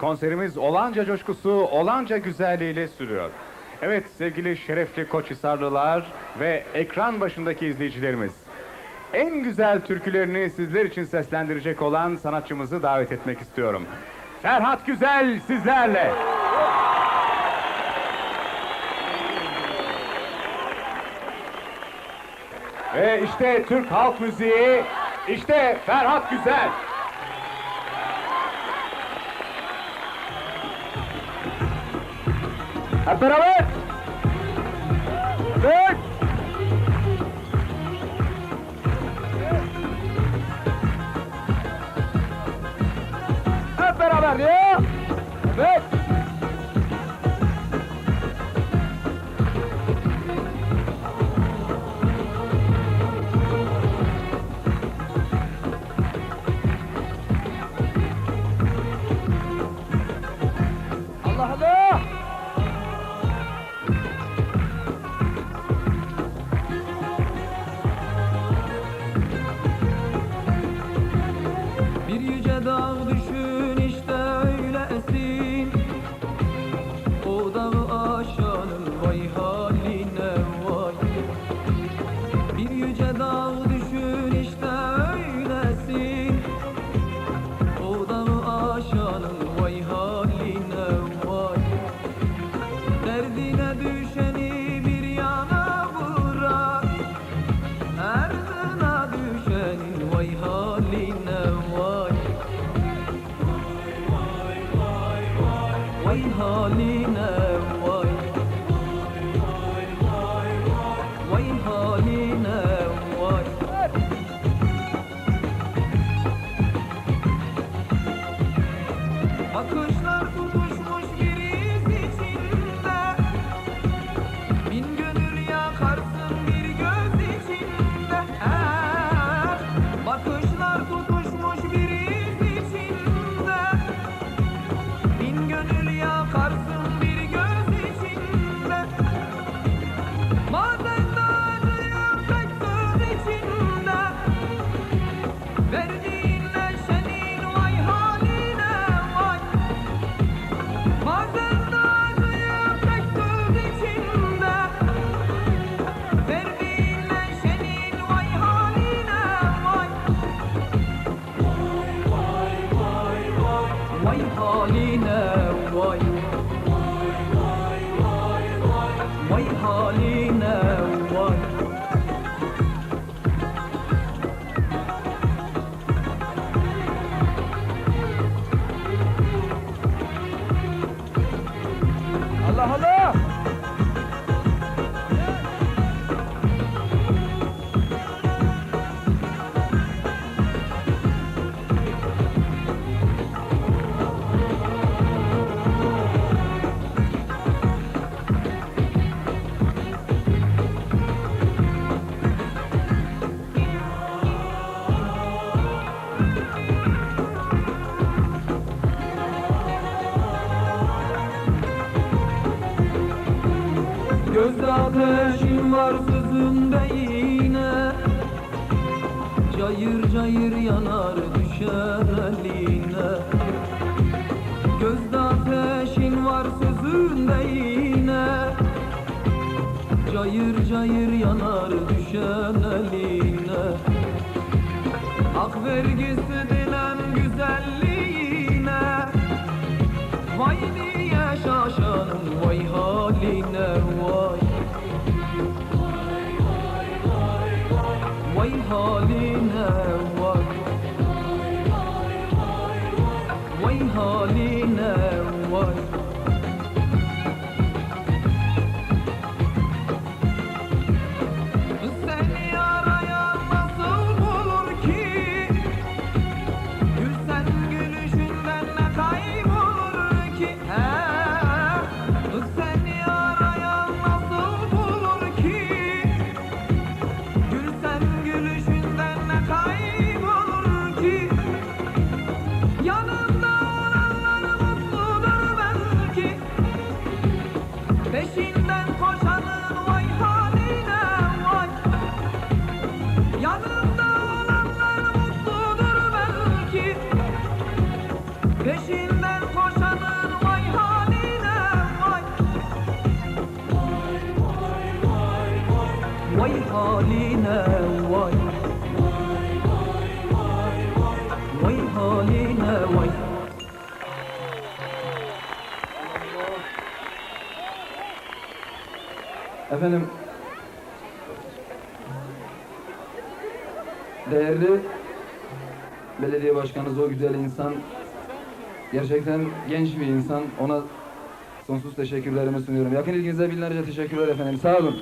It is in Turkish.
Konserimiz olanca coşkusu, olanca güzelliğiyle sürüyor. Evet sevgili şerefli Koçhisarlılar ve ekran başındaki izleyicilerimiz. En güzel türkülerini sizler için seslendirecek olan sanatçımızı davet etmek istiyorum. Ferhat Güzel sizlerle. Ve işte Türk halk müziği, işte Ferhat Güzel. ¡A ver! Vay haline vay Göz ateşim var sızımda yine. Cayır cayır yanar düşer eline Gözde ateşin var sözünde yine. Cayır cayır yanar düşer eline Hak vergisi Vay haline vay. Vay haline vay Vay haline vay Efendim Değerli belediye başkanınız o güzel insan gerçekten genç bir insan ona sonsuz teşekkürlerimi sunuyorum. Yakın ilginize binlerce teşekkürler efendim. Sağ olun.